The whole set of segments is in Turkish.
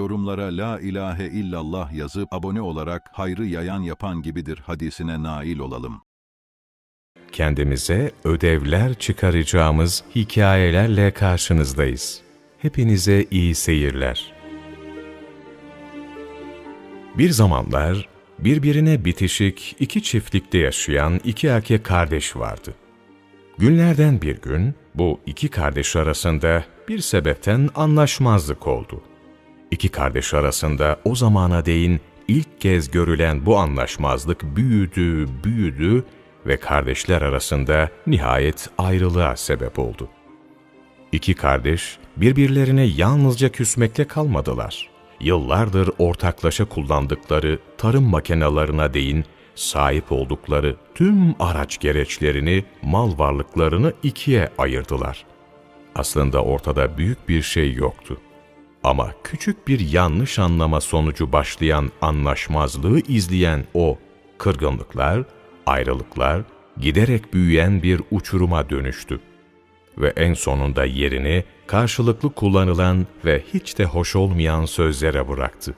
yorumlara la ilahe illallah yazıp abone olarak hayrı yayan yapan gibidir hadisine nail olalım. Kendimize ödevler çıkaracağımız hikayelerle karşınızdayız. Hepinize iyi seyirler. Bir zamanlar birbirine bitişik iki çiftlikte yaşayan iki erkek kardeş vardı. Günlerden bir gün bu iki kardeş arasında bir sebepten anlaşmazlık oldu. İki kardeş arasında o zamana değin ilk kez görülen bu anlaşmazlık büyüdü, büyüdü ve kardeşler arasında nihayet ayrılığa sebep oldu. İki kardeş birbirlerine yalnızca küsmekle kalmadılar. Yıllardır ortaklaşa kullandıkları tarım makinelerine değin sahip oldukları tüm araç gereçlerini, mal varlıklarını ikiye ayırdılar. Aslında ortada büyük bir şey yoktu. Ama küçük bir yanlış anlama sonucu başlayan anlaşmazlığı izleyen o kırgınlıklar, ayrılıklar giderek büyüyen bir uçuruma dönüştü. Ve en sonunda yerini karşılıklı kullanılan ve hiç de hoş olmayan sözlere bıraktı.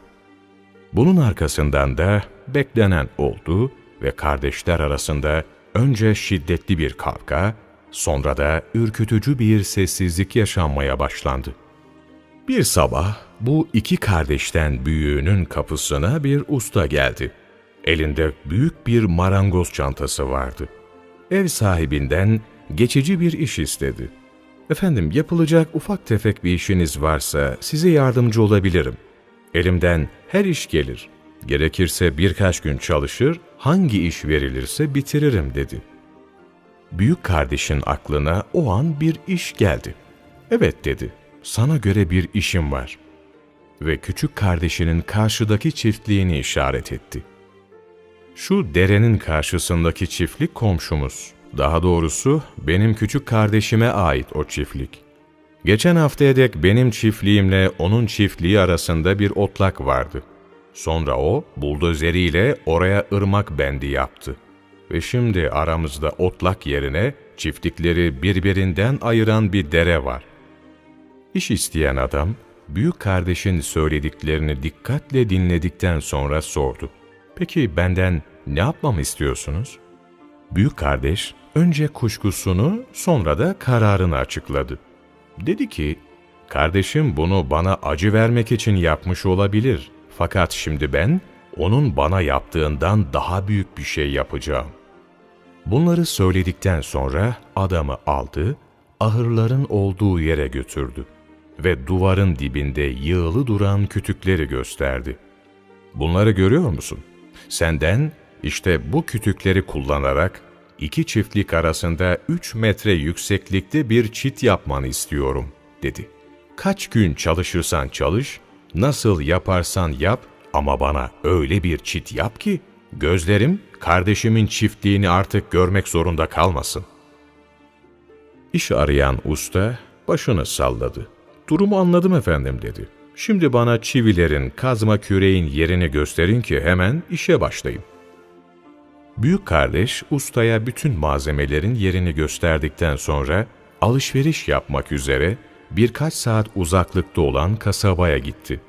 Bunun arkasından da beklenen oldu ve kardeşler arasında önce şiddetli bir kavga, sonra da ürkütücü bir sessizlik yaşanmaya başlandı. Bir sabah bu iki kardeşten büyüğünün kapısına bir usta geldi. Elinde büyük bir marangoz çantası vardı. Ev sahibinden geçici bir iş istedi. Efendim yapılacak ufak tefek bir işiniz varsa size yardımcı olabilirim. Elimden her iş gelir. Gerekirse birkaç gün çalışır, hangi iş verilirse bitiririm dedi. Büyük kardeşin aklına o an bir iş geldi. Evet dedi, sana göre bir işim var. Ve küçük kardeşinin karşıdaki çiftliğini işaret etti. Şu derenin karşısındaki çiftlik komşumuz. Daha doğrusu benim küçük kardeşime ait o çiftlik. Geçen haftaya dek benim çiftliğimle onun çiftliği arasında bir otlak vardı. Sonra o buldozeriyle oraya ırmak bendi yaptı. Ve şimdi aramızda otlak yerine çiftlikleri birbirinden ayıran bir dere var. İş isteyen adam, büyük kardeşin söylediklerini dikkatle dinledikten sonra sordu. Peki benden ne yapmamı istiyorsunuz? Büyük kardeş önce kuşkusunu sonra da kararını açıkladı. Dedi ki, kardeşim bunu bana acı vermek için yapmış olabilir. Fakat şimdi ben onun bana yaptığından daha büyük bir şey yapacağım. Bunları söyledikten sonra adamı aldı, ahırların olduğu yere götürdü ve duvarın dibinde yığılı duran kütükleri gösterdi. Bunları görüyor musun? Senden işte bu kütükleri kullanarak iki çiftlik arasında üç metre yükseklikte bir çit yapmanı istiyorum, dedi. Kaç gün çalışırsan çalış, nasıl yaparsan yap ama bana öyle bir çit yap ki, gözlerim kardeşimin çiftliğini artık görmek zorunda kalmasın. İş arayan usta başını salladı. Durumu anladım efendim dedi. Şimdi bana çivilerin, kazma küreğin yerini gösterin ki hemen işe başlayayım. Büyük kardeş ustaya bütün malzemelerin yerini gösterdikten sonra alışveriş yapmak üzere birkaç saat uzaklıkta olan kasabaya gitti.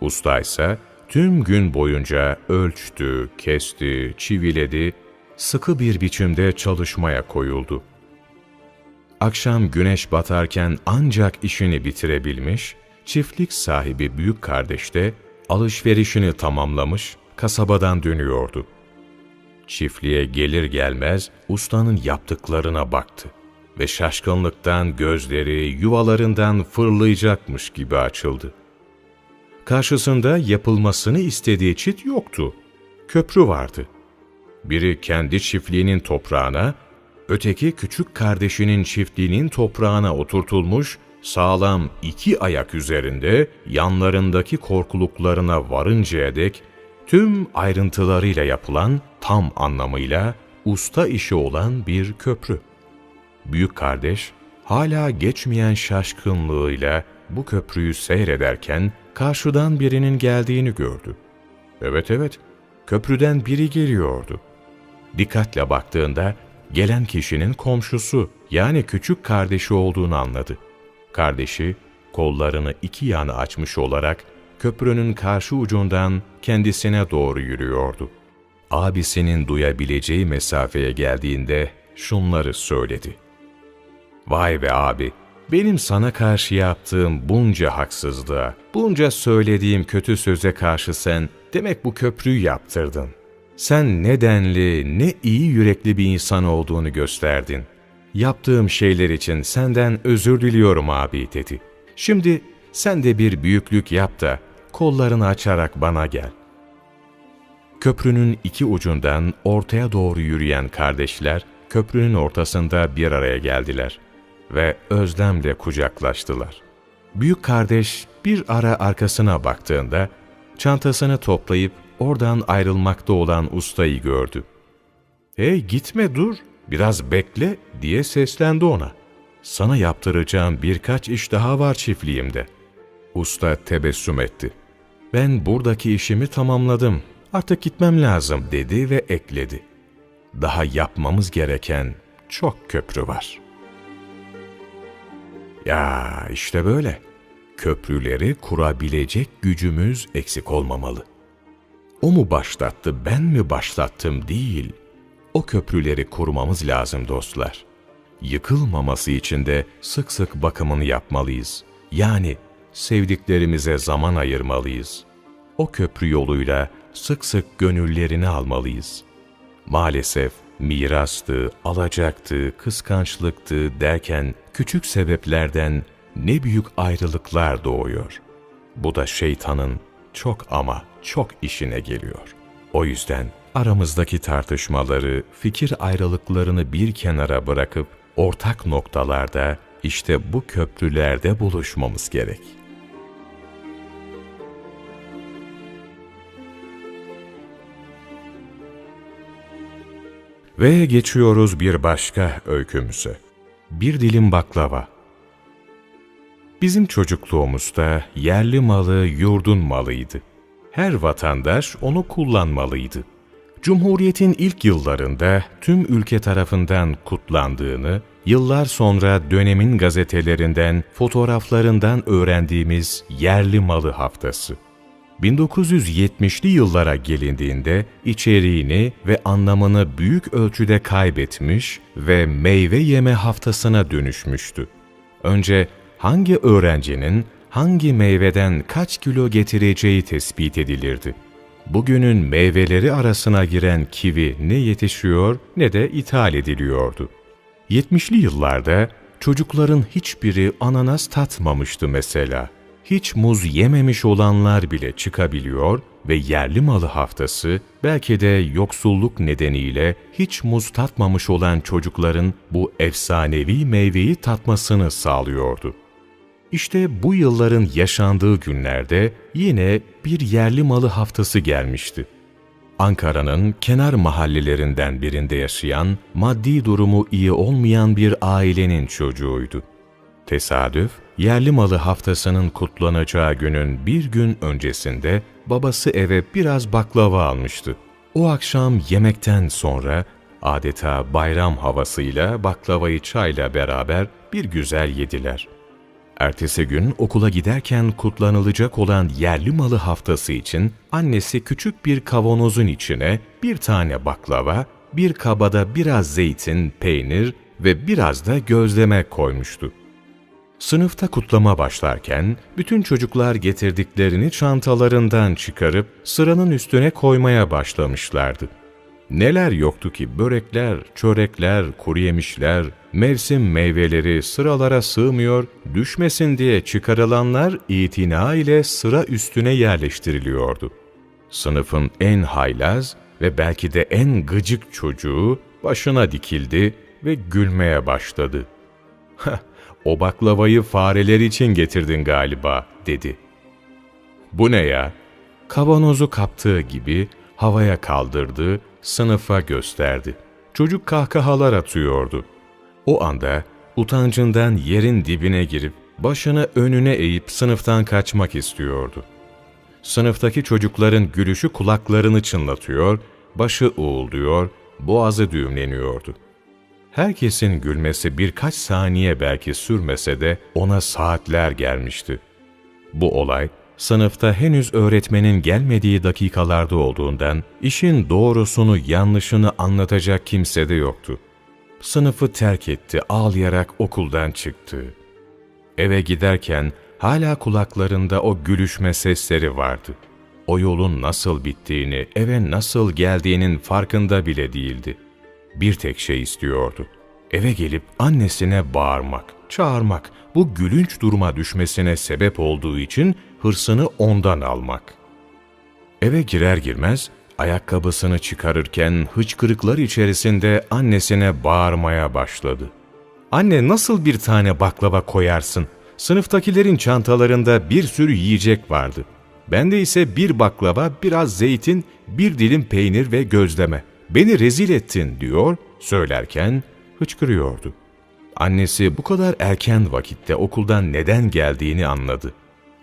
Usta ise tüm gün boyunca ölçtü, kesti, çiviledi, sıkı bir biçimde çalışmaya koyuldu. Akşam güneş batarken ancak işini bitirebilmiş, çiftlik sahibi büyük kardeş de alışverişini tamamlamış, kasabadan dönüyordu. Çiftliğe gelir gelmez ustanın yaptıklarına baktı ve şaşkınlıktan gözleri yuvalarından fırlayacakmış gibi açıldı. Karşısında yapılmasını istediği çit yoktu. Köprü vardı. Biri kendi çiftliğinin toprağına, öteki küçük kardeşinin çiftliğinin toprağına oturtulmuş, sağlam iki ayak üzerinde yanlarındaki korkuluklarına varıncaya dek tüm ayrıntılarıyla yapılan tam anlamıyla usta işi olan bir köprü. Büyük kardeş hala geçmeyen şaşkınlığıyla bu köprüyü seyrederken karşıdan birinin geldiğini gördü. Evet evet, köprüden biri geliyordu. Dikkatle baktığında gelen kişinin komşusu yani küçük kardeşi olduğunu anladı. Kardeşi kollarını iki yana açmış olarak köprünün karşı ucundan kendisine doğru yürüyordu. Abisinin duyabileceği mesafeye geldiğinde şunları söyledi. Vay be abi, benim sana karşı yaptığım bunca haksızlığa, bunca söylediğim kötü söze karşı sen demek bu köprüyü yaptırdın. Sen nedenli, ne iyi yürekli bir insan olduğunu gösterdin. Yaptığım şeyler için senden özür diliyorum abi dedi. Şimdi sen de bir büyüklük yap da kollarını açarak bana gel. Köprünün iki ucundan ortaya doğru yürüyen kardeşler köprünün ortasında bir araya geldiler ve özlemle kucaklaştılar. Büyük kardeş bir ara arkasına baktığında çantasını toplayıp oradan ayrılmakta olan ustayı gördü. ''Hey gitme dur, biraz bekle.'' diye seslendi ona. ''Sana yaptıracağım birkaç iş daha var çiftliğimde.'' Usta tebessüm etti. ''Ben buradaki işimi tamamladım, artık gitmem lazım.'' dedi ve ekledi. ''Daha yapmamız gereken çok köprü var.'' Ya işte böyle. Köprüleri kurabilecek gücümüz eksik olmamalı. O mu başlattı, ben mi başlattım değil. O köprüleri kurmamız lazım dostlar. Yıkılmaması için de sık sık bakımını yapmalıyız. Yani sevdiklerimize zaman ayırmalıyız. O köprü yoluyla sık sık gönüllerini almalıyız. Maalesef mirastı, alacaktı, kıskançlıktı derken küçük sebeplerden ne büyük ayrılıklar doğuyor. Bu da şeytanın çok ama çok işine geliyor. O yüzden aramızdaki tartışmaları, fikir ayrılıklarını bir kenara bırakıp ortak noktalarda işte bu köprülerde buluşmamız gerek. Ve geçiyoruz bir başka öykümüze. Bir dilim baklava. Bizim çocukluğumuzda yerli malı yurdun malıydı. Her vatandaş onu kullanmalıydı. Cumhuriyetin ilk yıllarında tüm ülke tarafından kutlandığını, yıllar sonra dönemin gazetelerinden, fotoğraflarından öğrendiğimiz yerli malı haftası. 1970'li yıllara gelindiğinde içeriğini ve anlamını büyük ölçüde kaybetmiş ve meyve yeme haftasına dönüşmüştü. Önce hangi öğrencinin hangi meyveden kaç kilo getireceği tespit edilirdi. Bugünün meyveleri arasına giren kivi ne yetişiyor ne de ithal ediliyordu. 70'li yıllarda çocukların hiçbiri ananas tatmamıştı mesela hiç muz yememiş olanlar bile çıkabiliyor ve yerli malı haftası belki de yoksulluk nedeniyle hiç muz tatmamış olan çocukların bu efsanevi meyveyi tatmasını sağlıyordu. İşte bu yılların yaşandığı günlerde yine bir yerli malı haftası gelmişti. Ankara'nın kenar mahallelerinden birinde yaşayan, maddi durumu iyi olmayan bir ailenin çocuğuydu. Tesadüf, yerli malı haftasının kutlanacağı günün bir gün öncesinde babası eve biraz baklava almıştı. O akşam yemekten sonra adeta bayram havasıyla baklavayı çayla beraber bir güzel yediler. Ertesi gün okula giderken kutlanılacak olan yerli malı haftası için annesi küçük bir kavanozun içine bir tane baklava, bir kabada biraz zeytin, peynir ve biraz da gözleme koymuştu. Sınıfta kutlama başlarken bütün çocuklar getirdiklerini çantalarından çıkarıp sıranın üstüne koymaya başlamışlardı. Neler yoktu ki börekler, çörekler, kuru yemişler, mevsim meyveleri sıralara sığmıyor, düşmesin diye çıkarılanlar itina ile sıra üstüne yerleştiriliyordu. Sınıfın en haylaz ve belki de en gıcık çocuğu başına dikildi ve gülmeye başladı. O baklavayı fareler için getirdin galiba, dedi. Bu ne ya? Kavanozu kaptığı gibi havaya kaldırdı, sınıfa gösterdi. Çocuk kahkahalar atıyordu. O anda utancından yerin dibine girip başını önüne eğip sınıftan kaçmak istiyordu. Sınıftaki çocukların gülüşü kulaklarını çınlatıyor, başı uğulduyor, boğazı düğümleniyordu. Herkesin gülmesi birkaç saniye belki sürmese de ona saatler gelmişti. Bu olay sınıfta henüz öğretmenin gelmediği dakikalarda olduğundan işin doğrusunu yanlışını anlatacak kimse de yoktu. Sınıfı terk etti, ağlayarak okuldan çıktı. Eve giderken hala kulaklarında o gülüşme sesleri vardı. O yolun nasıl bittiğini, eve nasıl geldiğinin farkında bile değildi. Bir tek şey istiyordu. Eve gelip annesine bağırmak, çağırmak, bu gülünç duruma düşmesine sebep olduğu için hırsını ondan almak. Eve girer girmez ayakkabısını çıkarırken hıçkırıklar içerisinde annesine bağırmaya başladı. Anne nasıl bir tane baklava koyarsın? Sınıftakilerin çantalarında bir sürü yiyecek vardı. Bende ise bir baklava, biraz zeytin, bir dilim peynir ve gözleme. Beni rezil ettin diyor, söylerken hıçkırıyordu. Annesi bu kadar erken vakitte okuldan neden geldiğini anladı.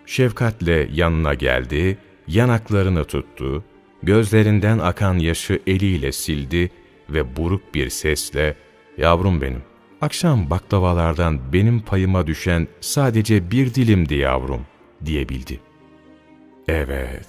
Şefkatle yanına geldi, yanaklarını tuttu, gözlerinden akan yaşı eliyle sildi ve buruk bir sesle ''Yavrum benim, akşam baklavalardan benim payıma düşen sadece bir dilimdi yavrum.'' diyebildi. Evet,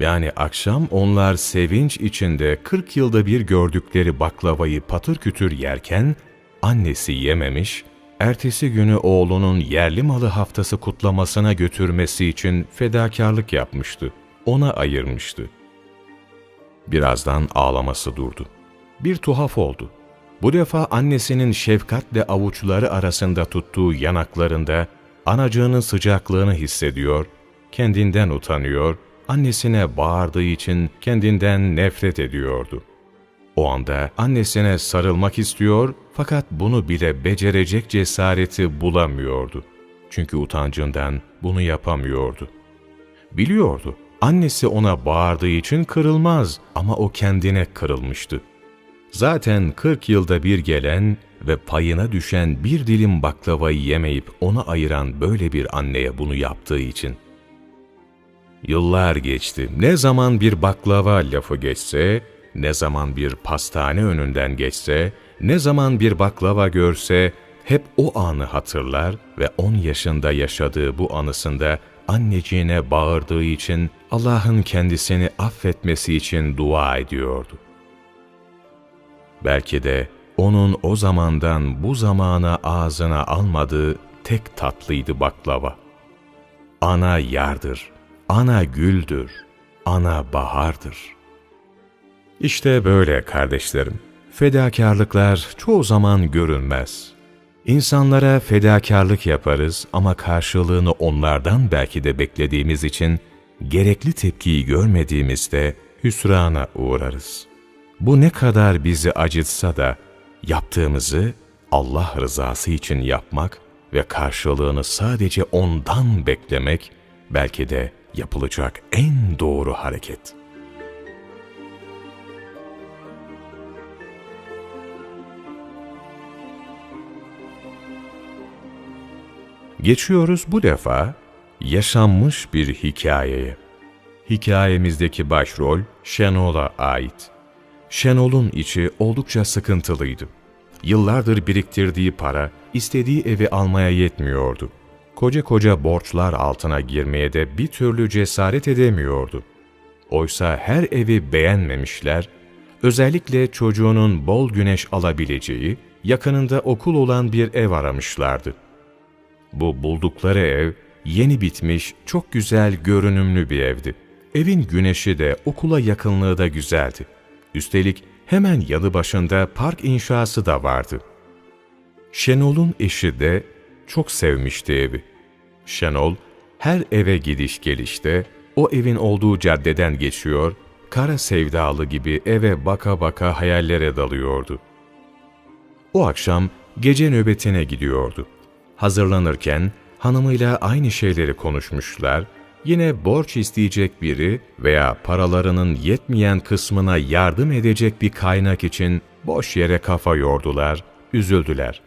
yani akşam onlar sevinç içinde 40 yılda bir gördükleri baklavayı patır kütür yerken, annesi yememiş, ertesi günü oğlunun yerli malı haftası kutlamasına götürmesi için fedakarlık yapmıştı. Ona ayırmıştı. Birazdan ağlaması durdu. Bir tuhaf oldu. Bu defa annesinin şefkatle avuçları arasında tuttuğu yanaklarında anacığının sıcaklığını hissediyor, kendinden utanıyor, annesine bağırdığı için kendinden nefret ediyordu. O anda annesine sarılmak istiyor fakat bunu bile becerecek cesareti bulamıyordu. Çünkü utancından bunu yapamıyordu. Biliyordu, annesi ona bağırdığı için kırılmaz ama o kendine kırılmıştı. Zaten 40 yılda bir gelen ve payına düşen bir dilim baklavayı yemeyip ona ayıran böyle bir anneye bunu yaptığı için. Yıllar geçti. Ne zaman bir baklava lafı geçse, ne zaman bir pastane önünden geçse, ne zaman bir baklava görse hep o anı hatırlar ve 10 yaşında yaşadığı bu anısında anneciğine bağırdığı için Allah'ın kendisini affetmesi için dua ediyordu. Belki de onun o zamandan bu zamana ağzına almadığı tek tatlıydı baklava. Ana yardır, ana güldür, ana bahardır. İşte böyle kardeşlerim. Fedakarlıklar çoğu zaman görünmez. İnsanlara fedakarlık yaparız ama karşılığını onlardan belki de beklediğimiz için gerekli tepkiyi görmediğimizde hüsrana uğrarız. Bu ne kadar bizi acıtsa da yaptığımızı Allah rızası için yapmak ve karşılığını sadece ondan beklemek belki de yapılacak en doğru hareket.'' Geçiyoruz bu defa yaşanmış bir hikayeye. Hikayemizdeki başrol Şenol'a ait. Şenol'un içi oldukça sıkıntılıydı. Yıllardır biriktirdiği para istediği evi almaya yetmiyordu. Koca koca borçlar altına girmeye de bir türlü cesaret edemiyordu. Oysa her evi beğenmemişler, özellikle çocuğunun bol güneş alabileceği, yakınında okul olan bir ev aramışlardı. Bu buldukları ev yeni bitmiş, çok güzel, görünümlü bir evdi. Evin güneşi de okula yakınlığı da güzeldi. Üstelik hemen yanı başında park inşası da vardı. Şenol'un eşi de çok sevmişti evi. Şenol her eve gidiş gelişte o evin olduğu caddeden geçiyor, kara sevdalı gibi eve baka baka hayallere dalıyordu. O akşam gece nöbetine gidiyordu. Hazırlanırken hanımıyla aynı şeyleri konuşmuşlar, yine borç isteyecek biri veya paralarının yetmeyen kısmına yardım edecek bir kaynak için boş yere kafa yordular, üzüldüler.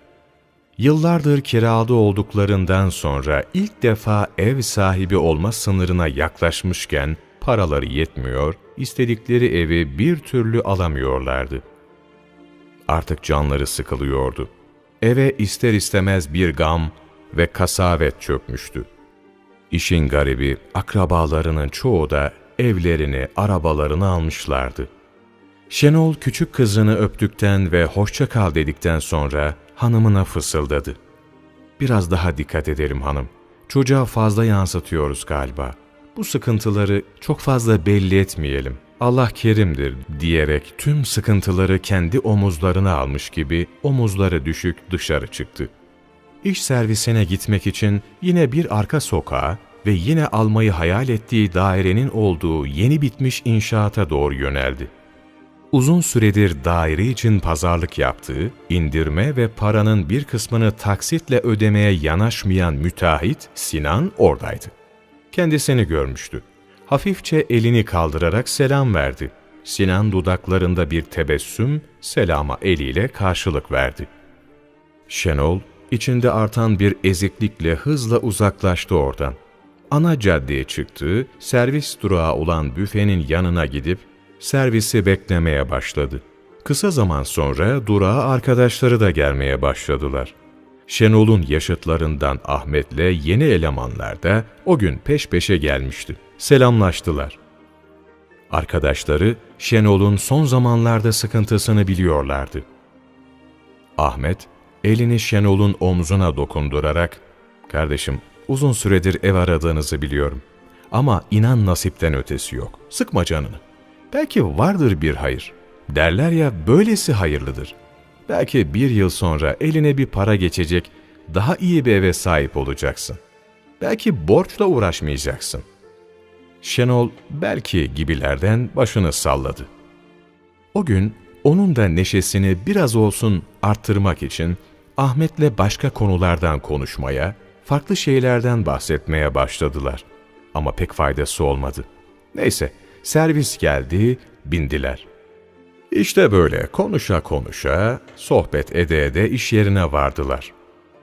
Yıllardır kirada olduklarından sonra ilk defa ev sahibi olma sınırına yaklaşmışken paraları yetmiyor, istedikleri evi bir türlü alamıyorlardı. Artık canları sıkılıyordu eve ister istemez bir gam ve kasavet çökmüştü. İşin garibi akrabalarının çoğu da evlerini, arabalarını almışlardı. Şenol küçük kızını öptükten ve hoşça kal dedikten sonra hanımına fısıldadı. Biraz daha dikkat edelim hanım. Çocuğa fazla yansıtıyoruz galiba. Bu sıkıntıları çok fazla belli etmeyelim. Allah kerimdir diyerek tüm sıkıntıları kendi omuzlarına almış gibi omuzları düşük dışarı çıktı. İş servisine gitmek için yine bir arka sokağa ve yine almayı hayal ettiği dairenin olduğu yeni bitmiş inşaata doğru yöneldi. Uzun süredir daire için pazarlık yaptığı, indirme ve paranın bir kısmını taksitle ödemeye yanaşmayan müteahhit Sinan oradaydı. Kendisini görmüştü. Hafifçe elini kaldırarak selam verdi. Sinan dudaklarında bir tebessüm, selama eliyle karşılık verdi. Şenol, içinde artan bir eziklikle hızla uzaklaştı oradan. Ana caddeye çıktı, servis durağı olan büfenin yanına gidip servisi beklemeye başladı. Kısa zaman sonra durağa arkadaşları da gelmeye başladılar. Şenol'un yaşıtlarından Ahmet'le yeni elemanlar da o gün peş peşe gelmişti. Selamlaştılar. Arkadaşları Şenol'un son zamanlarda sıkıntısını biliyorlardı. Ahmet, elini Şenol'un omzuna dokundurarak, ''Kardeşim, uzun süredir ev aradığınızı biliyorum. Ama inan nasipten ötesi yok. Sıkma canını. Belki vardır bir hayır. Derler ya böylesi hayırlıdır. Belki bir yıl sonra eline bir para geçecek, daha iyi bir eve sahip olacaksın. Belki borçla uğraşmayacaksın. Şenol belki gibilerden başını salladı. O gün onun da neşesini biraz olsun arttırmak için Ahmet'le başka konulardan konuşmaya, farklı şeylerden bahsetmeye başladılar. Ama pek faydası olmadı. Neyse, servis geldi, bindiler. İşte böyle konuşa konuşa, sohbet ede ede iş yerine vardılar.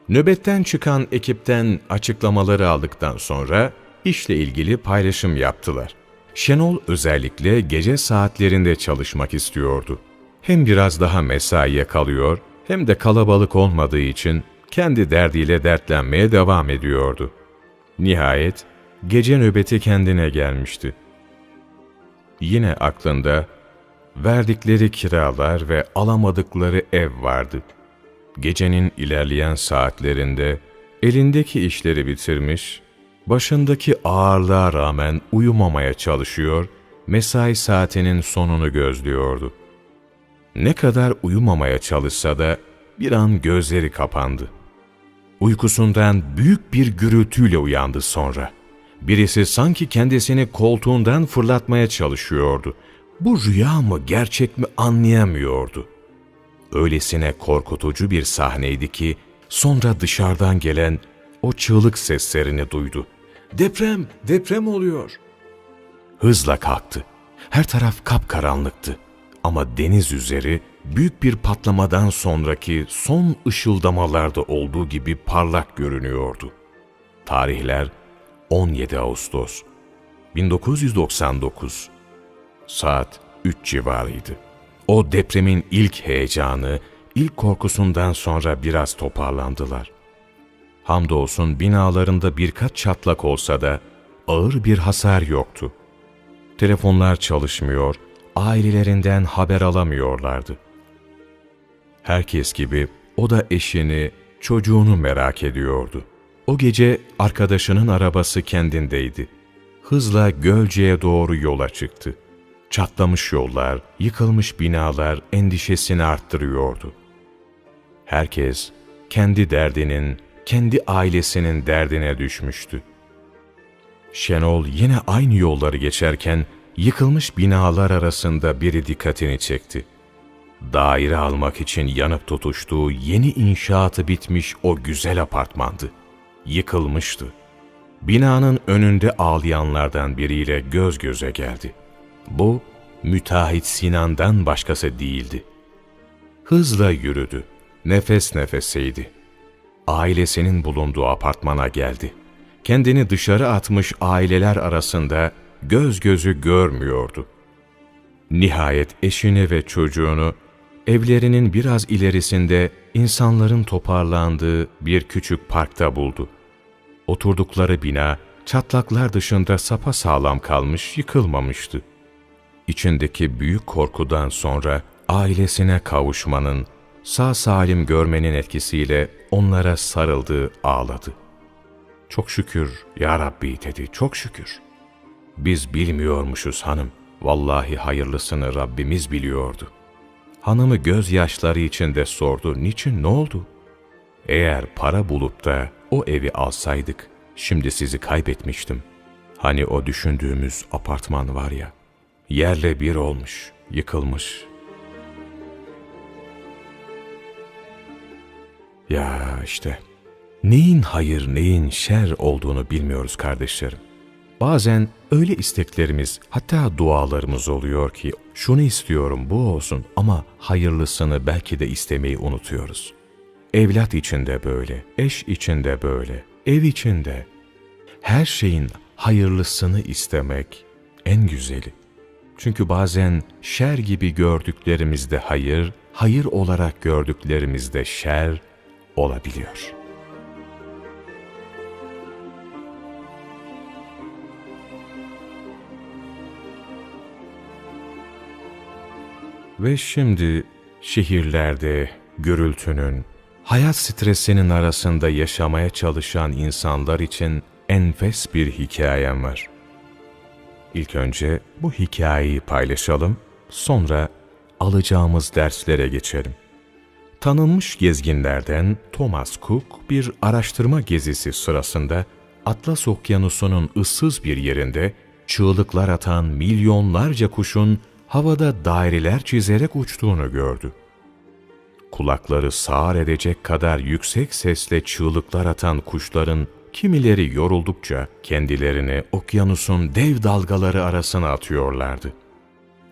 Nöbetten çıkan ekipten açıklamaları aldıktan sonra işle ilgili paylaşım yaptılar. Şenol özellikle gece saatlerinde çalışmak istiyordu. Hem biraz daha mesaiye kalıyor hem de kalabalık olmadığı için kendi derdiyle dertlenmeye devam ediyordu. Nihayet gece nöbeti kendine gelmişti. Yine aklında verdikleri kiralar ve alamadıkları ev vardı. Gecenin ilerleyen saatlerinde elindeki işleri bitirmiş, başındaki ağırlığa rağmen uyumamaya çalışıyor, mesai saatinin sonunu gözlüyordu. Ne kadar uyumamaya çalışsa da bir an gözleri kapandı. Uykusundan büyük bir gürültüyle uyandı sonra. Birisi sanki kendisini koltuğundan fırlatmaya çalışıyordu. Bu rüya mı gerçek mi anlayamıyordu. Öylesine korkutucu bir sahneydi ki sonra dışarıdan gelen o çığlık seslerini duydu. Deprem, deprem oluyor. Hızla kalktı. Her taraf kapkaranlıktı. Ama deniz üzeri büyük bir patlamadan sonraki son ışıldamalarda olduğu gibi parlak görünüyordu. Tarihler 17 Ağustos 1999 Saat 3 civarıydı. O depremin ilk heyecanı, ilk korkusundan sonra biraz toparlandılar. Hamdolsun binalarında birkaç çatlak olsa da ağır bir hasar yoktu. Telefonlar çalışmıyor, ailelerinden haber alamıyorlardı. Herkes gibi o da eşini, çocuğunu merak ediyordu. O gece arkadaşının arabası kendindeydi. Hızla Gölce'ye doğru yola çıktı. Çatlamış yollar, yıkılmış binalar endişesini arttırıyordu. Herkes kendi derdinin, kendi ailesinin derdine düşmüştü. Şenol yine aynı yolları geçerken yıkılmış binalar arasında biri dikkatini çekti. Daire almak için yanıp tutuştuğu yeni inşaatı bitmiş o güzel apartmandı. Yıkılmıştı. Binanın önünde ağlayanlardan biriyle göz göze geldi. Bu, müteahhit Sinan'dan başkası değildi. Hızla yürüdü, nefes nefeseydi. Ailesinin bulunduğu apartmana geldi. Kendini dışarı atmış aileler arasında göz gözü görmüyordu. Nihayet eşini ve çocuğunu evlerinin biraz ilerisinde insanların toparlandığı bir küçük parkta buldu. Oturdukları bina çatlaklar dışında sapa sağlam kalmış, yıkılmamıştı. İçindeki büyük korkudan sonra ailesine kavuşmanın, sağ salim görmenin etkisiyle onlara sarıldı, ağladı. Çok şükür ya Rabbi dedi, çok şükür. Biz bilmiyormuşuz hanım. Vallahi hayırlısını Rabbimiz biliyordu. Hanımı gözyaşları içinde sordu, niçin ne oldu? Eğer para bulup da o evi alsaydık, şimdi sizi kaybetmiştim. Hani o düşündüğümüz apartman var ya, yerle bir olmuş, yıkılmış. Ya işte, neyin hayır, neyin şer olduğunu bilmiyoruz kardeşlerim. Bazen öyle isteklerimiz, hatta dualarımız oluyor ki, şunu istiyorum bu olsun ama hayırlısını belki de istemeyi unutuyoruz. Evlat içinde böyle, eş içinde böyle, ev içinde. Her şeyin hayırlısını istemek en güzeli. Çünkü bazen şer gibi gördüklerimizde hayır, hayır olarak gördüklerimizde şer olabiliyor. Ve şimdi şehirlerde gürültünün, hayat stresinin arasında yaşamaya çalışan insanlar için enfes bir hikayem var. İlk önce bu hikayeyi paylaşalım, sonra alacağımız derslere geçelim. Tanınmış gezginlerden Thomas Cook bir araştırma gezisi sırasında Atlas Okyanusu'nun ıssız bir yerinde çığlıklar atan milyonlarca kuşun havada daireler çizerek uçtuğunu gördü. Kulakları sağır edecek kadar yüksek sesle çığlıklar atan kuşların kimileri yoruldukça kendilerini okyanusun dev dalgaları arasına atıyorlardı.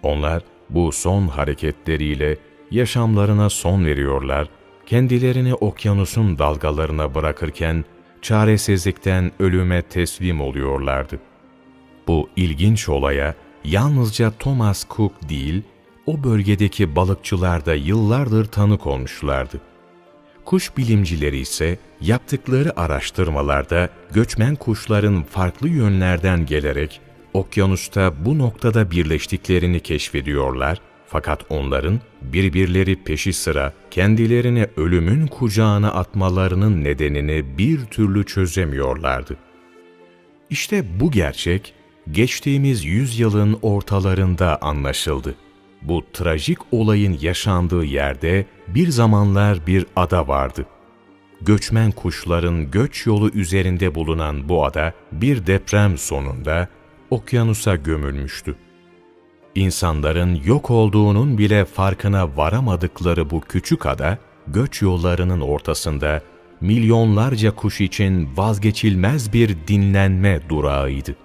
Onlar bu son hareketleriyle yaşamlarına son veriyorlar, kendilerini okyanusun dalgalarına bırakırken çaresizlikten ölüme teslim oluyorlardı. Bu ilginç olaya yalnızca Thomas Cook değil, o bölgedeki balıkçılar da yıllardır tanık olmuşlardı. Kuş bilimcileri ise yaptıkları araştırmalarda göçmen kuşların farklı yönlerden gelerek okyanusta bu noktada birleştiklerini keşfediyorlar fakat onların birbirleri peşi sıra kendilerini ölümün kucağına atmalarının nedenini bir türlü çözemiyorlardı. İşte bu gerçek geçtiğimiz yüzyılın ortalarında anlaşıldı. Bu trajik olayın yaşandığı yerde bir zamanlar bir ada vardı. Göçmen kuşların göç yolu üzerinde bulunan bu ada bir deprem sonunda okyanusa gömülmüştü. İnsanların yok olduğunun bile farkına varamadıkları bu küçük ada, göç yollarının ortasında milyonlarca kuş için vazgeçilmez bir dinlenme durağıydı.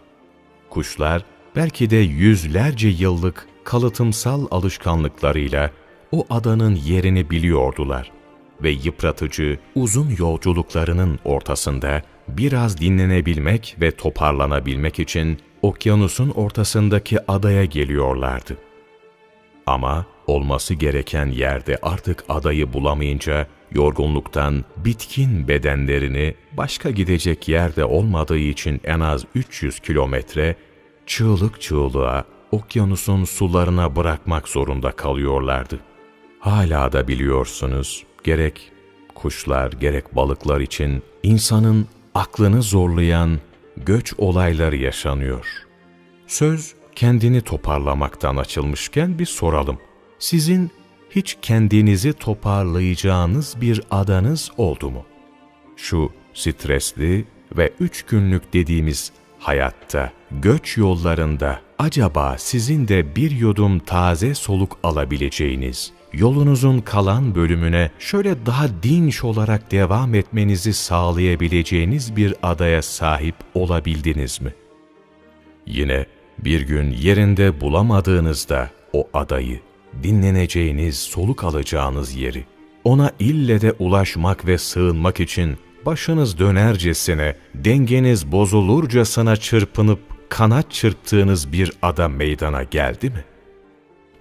Kuşlar belki de yüzlerce yıllık kalıtımsal alışkanlıklarıyla o adanın yerini biliyordular ve yıpratıcı uzun yolculuklarının ortasında biraz dinlenebilmek ve toparlanabilmek için okyanusun ortasındaki adaya geliyorlardı. Ama olması gereken yerde artık adayı bulamayınca yorgunluktan bitkin bedenlerini başka gidecek yerde olmadığı için en az 300 kilometre çığlık çığlığa okyanusun sularına bırakmak zorunda kalıyorlardı. Hala da biliyorsunuz gerek kuşlar gerek balıklar için insanın aklını zorlayan göç olayları yaşanıyor. Söz kendini toparlamaktan açılmışken bir soralım. Sizin hiç kendinizi toparlayacağınız bir adanız oldu mu? Şu stresli ve üç günlük dediğimiz hayatta, göç yollarında acaba sizin de bir yudum taze soluk alabileceğiniz, yolunuzun kalan bölümüne şöyle daha dinç olarak devam etmenizi sağlayabileceğiniz bir adaya sahip olabildiniz mi? Yine bir gün yerinde bulamadığınızda o adayı, dinleneceğiniz, soluk alacağınız yeri, ona ille de ulaşmak ve sığınmak için başınız dönercesine, dengeniz bozulurcasına çırpınıp kanat çırptığınız bir ada meydana geldi mi?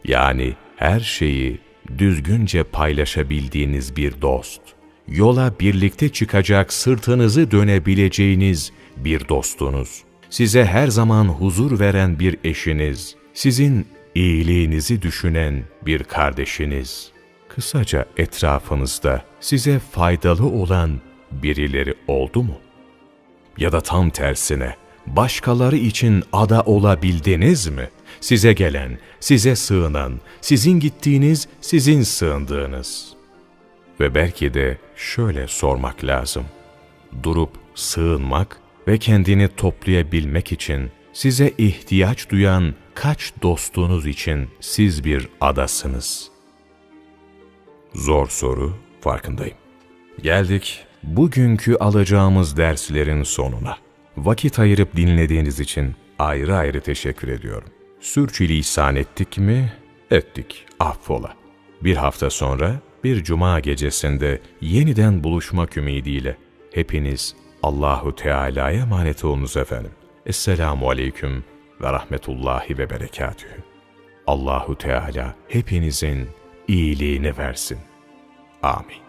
Yani her şeyi düzgünce paylaşabildiğiniz bir dost, yola birlikte çıkacak sırtınızı dönebileceğiniz bir dostunuz, size her zaman huzur veren bir eşiniz, sizin iyiliğinizi düşünen bir kardeşiniz. Kısaca etrafınızda size faydalı olan birileri oldu mu? Ya da tam tersine, başkaları için ada olabildiniz mi? Size gelen, size sığınan, sizin gittiğiniz, sizin sığındığınız. Ve belki de şöyle sormak lazım. Durup sığınmak ve kendini toplayabilmek için size ihtiyaç duyan kaç dostunuz için siz bir adasınız? Zor soru, farkındayım. Geldik bugünkü alacağımız derslerin sonuna. Vakit ayırıp dinlediğiniz için ayrı ayrı teşekkür ediyorum. Sürçülisan ettik mi? Ettik, affola. Bir hafta sonra bir cuma gecesinde yeniden buluşmak ümidiyle hepiniz Allahu Teala'ya emanet olunuz efendim. Esselamu aleyküm ve rahmetullahi ve berekatühü. Allahu Teala hepinizin iyiliğini versin. Amin.